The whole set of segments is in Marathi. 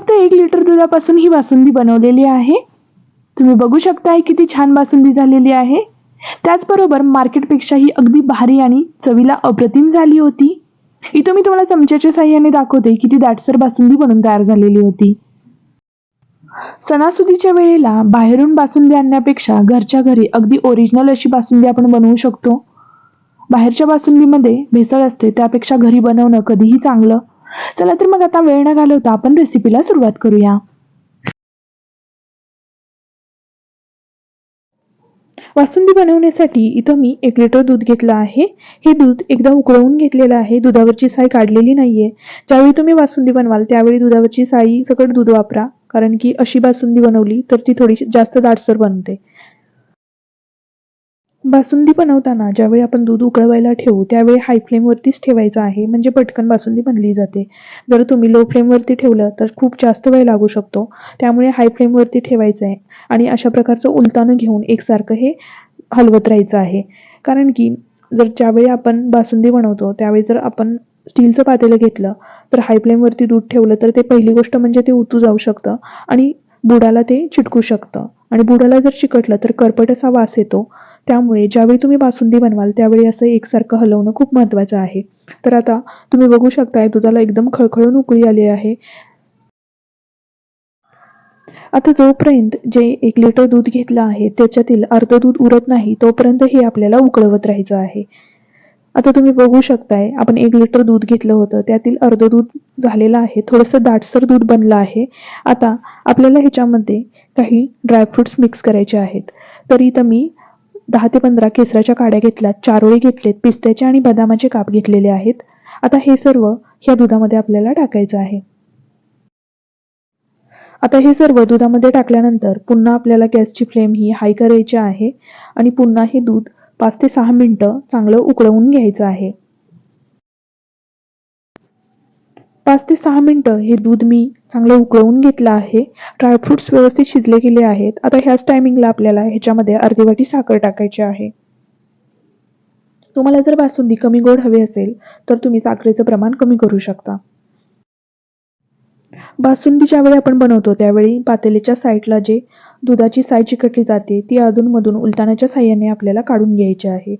फक्त एक लिटर दुधापासून ही बासुंदी बनवलेली आहे. तुम्ही बघू शकताय किती छान बासुंदी झालेली आहे. त्याचबरोबर मार्केटपेक्षाही अगदी भारी आणि चवीला अप्रतिम झाली होती. इथं मी तुम्हाला चमच्याच्या साह्याने दाखवते किती दाटसर बासुंदी बनून तयार झालेली होती. सणासुदीच्या वेळेला बाहेरून बासुंदी आणण्यापेक्षा घरच्या घरी अगदी ओरिजिनल अशी बासुंदी आपण बनवू शकतो. बाहेरच्या बासुंदीमध्ये भेसळ असते त्यापेक्षा घरी बनवणं कधीही चांगलं. चला तर मग आता वेळ न घालवता आपण रेसिपीला सुरुवात करूया. वासुंदी बनवण्यासाठी इथं मी एक लिटर दूध घेतलं आहे. हे दूध एकदा उकळवून घेतलेलं आहे. दुधावरची साय काढलेली नाहीये. ज्यावेळी तुम्ही वासुंदी बनवाल त्यावेळी दुधावरची साई सकट दूध वापरा. कारण की अशी बासुंदी बनवली तर ती थोडीशी जास्त दाटसर बनते. बासुंदी बनवताना ज्यावेळी आपण दूध उकळवायला ठेवू त्यावेळी हाय फ्लेमवरतीच ठेवायचं आहे. म्हणजे पटकन बासुंदी बनली जाते. जर तुम्ही लो फ्लेमवरती ठेवलं तर खूप जास्त वेळ लागू शकतो. त्यामुळे हाय फ्लेमवरती ठेवायचं आहे आणि अशा प्रकारचं उलतानं घेऊन एकसारखं हे हलवत राहायचं आहे. कारण की जर ज्यावेळी आपण बासुंदी बनवतो त्यावेळी जर आपण स्टीलचं पातेलं घेतलं तर हाय फ्लेमवरती दूध ठेवलं तर ते पहिली गोष्ट म्हणजे ते उतू जाऊ शकतं आणि बुडाला ते चिटकू शकतं. आणि बुडाला जर चिकटलं तर करपट असा वास येतो. त्यामुळे ज्यावेळी तुम्ही बासुंदी बनवाल त्यावेळी असं एकसारखं हलवणं खूप महत्त्वाचं आहे. तर आता तुम्ही बघू शकताय दुधाला एकदम खळखळून उकळी आली आहे. आता जोपर्यंत जे एक लिटर दूध घेतलं आहे त्याच्यातील अर्ध दूध उरत नाही तोपर्यंत हे आपल्याला उकळवत राहायचं आहे. आता तुम्ही बघू शकताय आपण एक लिटर दूध घेतलं होतं त्यातील अर्ध दूध झालेलं आहे थोडंसं दाटसर दूध बनलं आहे. आता आपल्याला ह्याच्यामध्ये काही ड्रायफ्रुट्स मिक्स करायचे आहेत. तर इथं मी दहा ते पंधरा केसराच्या काड्या घेतल्यात चारोळी घेतलेत पिस्त्याचे आणि बदामाचे काप घेतलेले आहेत. आता हे सर्व ह्या दुधामध्ये आपल्याला टाकायचं आहे. आता हे सर्व दुधामध्ये टाकल्यानंतर पुन्हा आपल्याला गॅसची फ्लेम ही हाय करायची आहे आणि पुन्हा हे दूध पाच ते सहा मिनटं चांगलं उकळवून घ्यायचं आहे. पाच ते सहा मिनटं हे दूध मी चांगलं उकळवून घेतलं आहे. ड्रायफ्रुट्स व्यवस्थित शिजले गेले आहेत. आता ह्याच टायमिंगला आपल्याला ह्याच्यामध्ये अर्धी वाटी साखर टाकायची आहे. तुम्हाला जर बासुंदी कमी गोड हवी असेल तर तुम्ही साखरेचं प्रमाण कमी करू शकता. बासुंदी ज्यावेळी आपण बनवतो त्यावेळी पातेलीच्या साईडला जे दुधाची साय चिकटली जाते ती अधूनमधून उलटाण्याच्या साह्याने आपल्याला काढून घ्यायची आहे.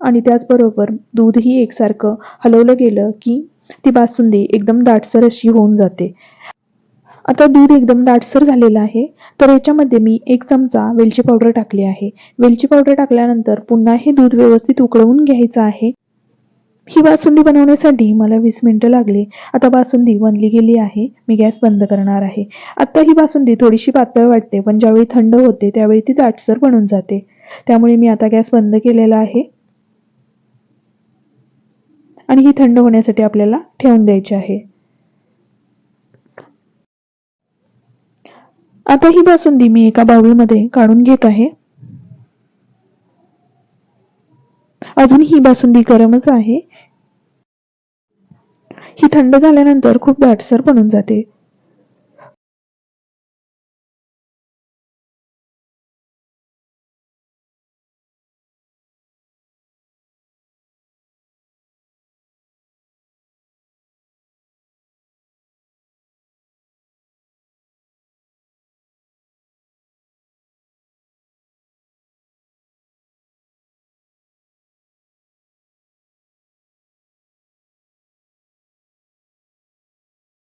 आणि त्याचबरोबर दूधही एकसारखं हलवलं गेलं की ती बासुंदी एकदम दाटसर अशी होऊन जाते. आता दूध एकदम दाटसर झालेलं आहे तर याच्यामध्ये मी एक चमचा वेलची पावडर टाकली आहे. वेलची पावडर टाकल्यानंतर पुन्हा हे दूध व्यवस्थित उकळवून घ्यायचं आहे. ही बासुंदी बनवण्यासाठी मला वीस मिनिटं लागले. आता बासुंदी बनली गेली आहे. मी गॅस बंद करणार आहे. आता ही बासुंदी थोडीशी पातळ वाटते पण ज्यावेळी थंड होते त्यावेळी ती दाटसर बनून जाते. त्यामुळे मी आता गॅस बंद केलेला आहे. आणि ही थंड होण्यासाठी आपल्याला ठेवून द्यायची आहे. आता ही बासुंदी मी एका बाउलमध्ये काढून घेत आहे. अजून ही बासुंदी गरमच आहे. ही थंड झाल्यानंतर खूप दाटसर बनून जाते.